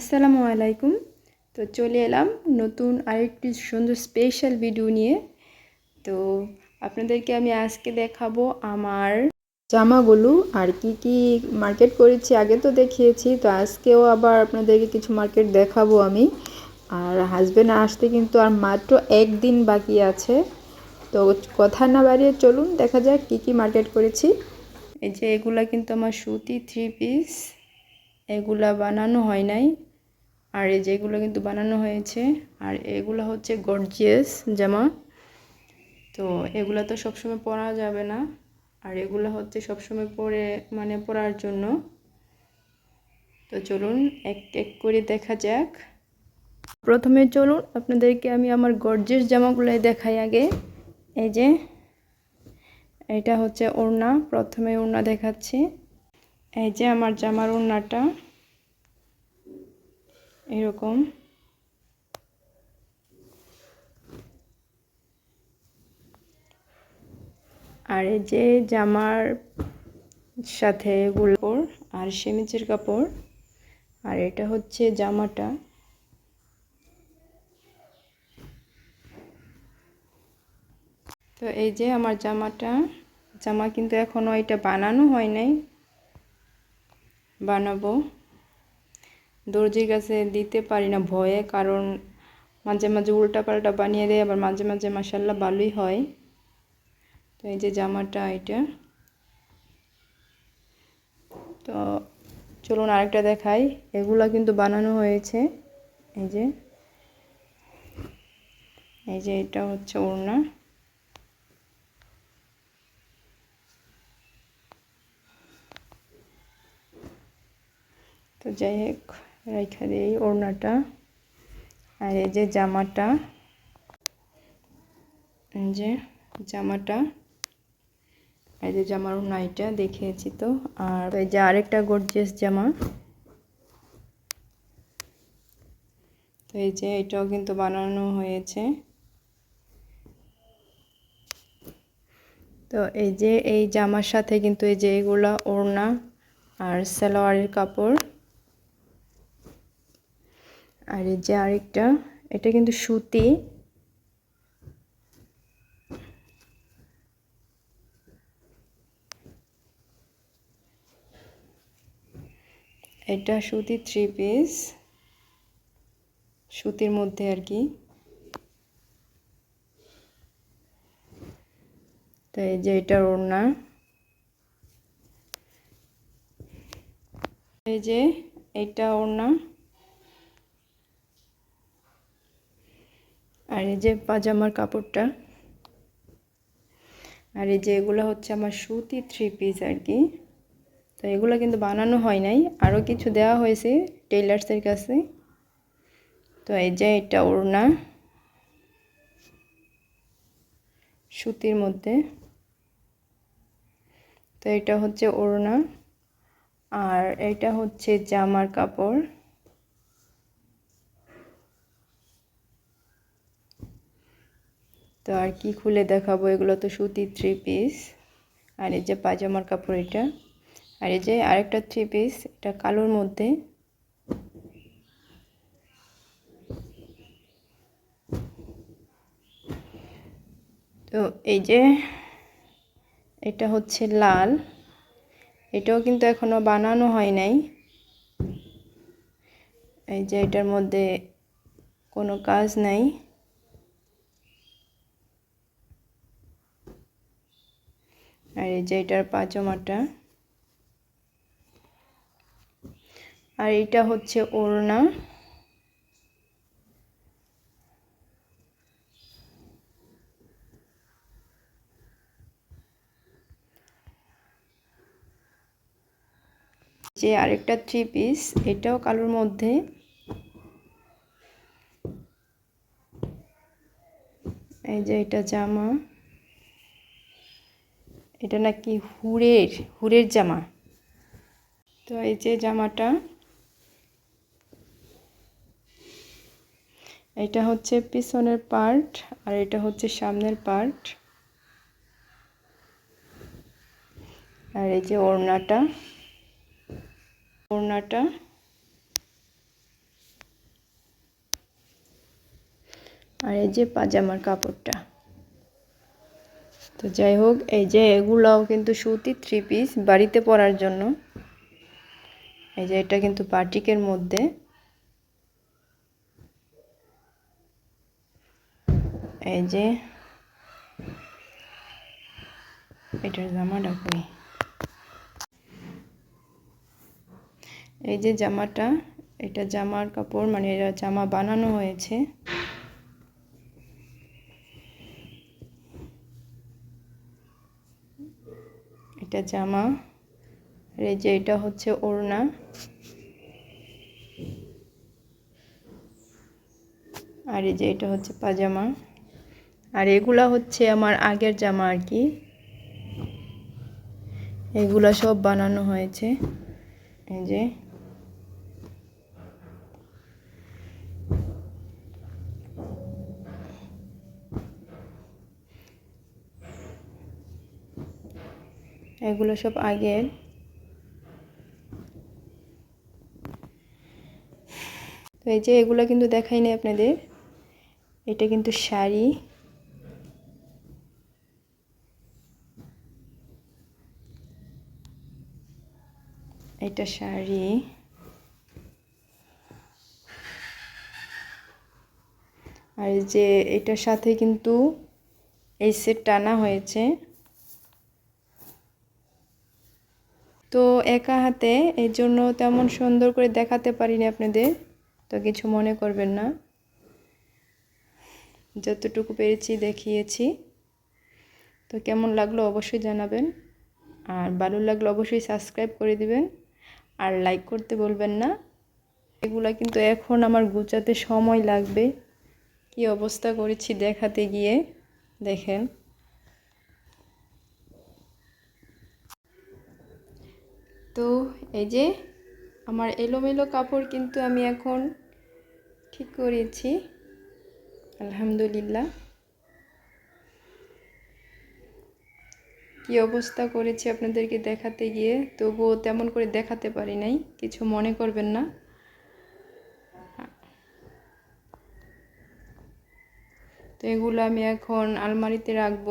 আসসালামু আলাইকুম। তো চলে এলাম নতুন আরেকটি সুন্দর স্পেশাল ভিডিও নিয়ে। তো আপনাদেরকে আমি আজকে দেখাবো আমার জামাগুলো আর কি কি মার্কেট করেছি, আগে তো দেখিয়েছি, তো আজকেও আবার আপনাদেরকে কিছু মার্কেট দেখাবো আমি। আর হাজব্যান্ড আসতে কিন্তু আর মাত্র একদিন বাকি আছে। তো কথা না বাড়িয়ে চলুন, দেখা যাক কি কি মার্কেট করেছি। এই যে এগুলা কিন্তু আমার সুতি থ্রি পিস এগুলা বানানো হয় নাই। আর এই যেগুলো কিন্তু বানানো হয়েছে, আর এগুলো হচ্ছে গর্জিয়াস জামা। তো এগুলো তো সবসময় পরা যাবে না, আর এগুলো হচ্ছে সবসময় পরে মানে পরার জন্য। তো চলুন, এক এক করে দেখা যাক। প্রথমে চলুন, আপনাদেরকে আমি আমার গর্জিয়াস জামাগুলো দেখাই আগে। এই যে, এটা হচ্ছে ওড়না, প্রথমে ওড়না দেখাচ্ছি। এই যে আমার জামার ওড়নাটা। এরকম। আর এই যে জামার সাথে এগুলো আর সেমিচের কাপড়, আর এটা হচ্ছে জামাটা। তো এই যে আমার জামাটা, জামা কিন্তু এখনও এটা বানানো হয় নাই। বানাবো। দর্জির কাছে দিতে পারি না ভয়ে, কারণ মাঝে মাঝে উল্টা পাল্টা বানিয়ে দেয়, আবার মাঝে মাঝে মাসাল্লাহ ভালোই হয়। তো এই যে জামাটা এটা। তো চলুন আরেকটা দেখাই। এগুলা কিন্তু বানানো হয়েছে। এই যে। এই যে এটা হচ্ছে ওড়না। তো যাই হোক। রেখা দিই ওড়নাটা। আর এই যে জামাটা যে জামাটা, এই যে জামার ওড়নাইটা দেখিয়েছি তো। আর এই যে আরেকটা গর্জিয়াস জামা। তো এই যে এটাও কিন্তু বানানো হয়েছে। তো এই যে এই জামার সাথে কিন্তু এই যে এগুলা ওড়না আর সালোয়ারের কাপড় আর এই যে আরেকটা, এটা কিন্তু সুতি। এটা সুতি থ্রি পিস সুতির মধ্যে আর কি। তো এই যে এটা ওড়না। এই যে এটা ওড়না। আর এই যে পাজামার কাপড়টা, আর এই যে এগুলো হচ্ছে আমার সুতি থ্রি পিস আর কি। তো এগুলো কিন্তু বানানো হয় নাই আরও কিছু দেওয়া হয়েছে টেইলার্সের কাছে। তো এই যে এটা ওড়না, সুতির মধ্যে। তো এটা হচ্ছে ওড়না, আর এটা হচ্ছে জামার কাপড়। তো আর কি খুলে দেখাবো? এগুলো তো সুতি থ্রি পিস আর এই যে পাজামার কাপড় এটা। আর এই যে আরেকটা থ্রি পিস এটা কালোর মধ্যে। তো এই যে এটা হচ্ছে লাল। এটাও কিন্তু এখনও বানানো হয় নাই। এই যে এটার মধ্যে কোনো কাজ নাই। আর এই যে এটার পাজামাটা আর এটা হচ্ছে ওড়না। যে আরেকটা থ্রি পিস এটাও কালোর মধ্যে। এই যে এটা জামা। এটা নাকি হুরের হুরের জামা। তো এই যে জামাটা, এটা হচ্ছে পিছনের পার্ট আর এটা হচ্ছে সামনের পার্ট। আর এই যে ওড়নাটা ওড়নাটা। আর এই যে পাজামার কাপড়টা। তো যাই হোক, এই যে এগুলাও কিন্তু সুতি থ্রি পিস বাড়িতে পরার জন্য। এই যে এটা কিন্তু বাটিকের মধ্যে। এই যে এটার জামাটা কই এই যে জামাটা, এটা জামার কাপড় মানে এটা জামা বানানো হয়েছে। এটা জামা। আর এই যে এটা হচ্ছে ওড়না। আর এই যে এটা হচ্ছে পাজামা। আর এগুলা হচ্ছে আমার আগের জামা আর কি। এগুলা সব বানানো হয়েছে। এই যে। এগুলো সব আগের তো এই যে এগুলো কিন্তু দেখাই নাই আপনাদের। এটা কিন্তু শাড়ি। এটা শাড়ি। আর যে এটার সাথে কিন্তু এই সেট টানা হয়েছে। তো একা হাতে এই জন্য তেমন সুন্দর করে দেখাতে পারিনি আপনাদের, তো কিছু মনে করবেন না। যতটুকু পেরেছি দেখিয়েছি। তো কেমন লাগল অবশ্যই জানাবেন। আর ভালো লাগলে অবশ্যই সাবস্ক্রাইব করে দিবেন। আর লাইক করতে বলবেন না। এগুলা কিন্তু এখন আমার গুছাতে সময় লাগবে। কি অবস্থা করেছি দেখাতে গিয়ে, দেখেন। তো এই যে আমার এলোমেলো কাপড় কিন্তু আমি এখন ঠিক করেছি। আলহামদুলিল্লাহ। কি অবস্থা করেছি আপনাদেরকে দেখাতে গিয়ে? তবুও তেমন করে দেখাতে পারি নাই, কিছু মনে করবেন না। তো এগুলো আমি এখন আলমারিতে রাখব।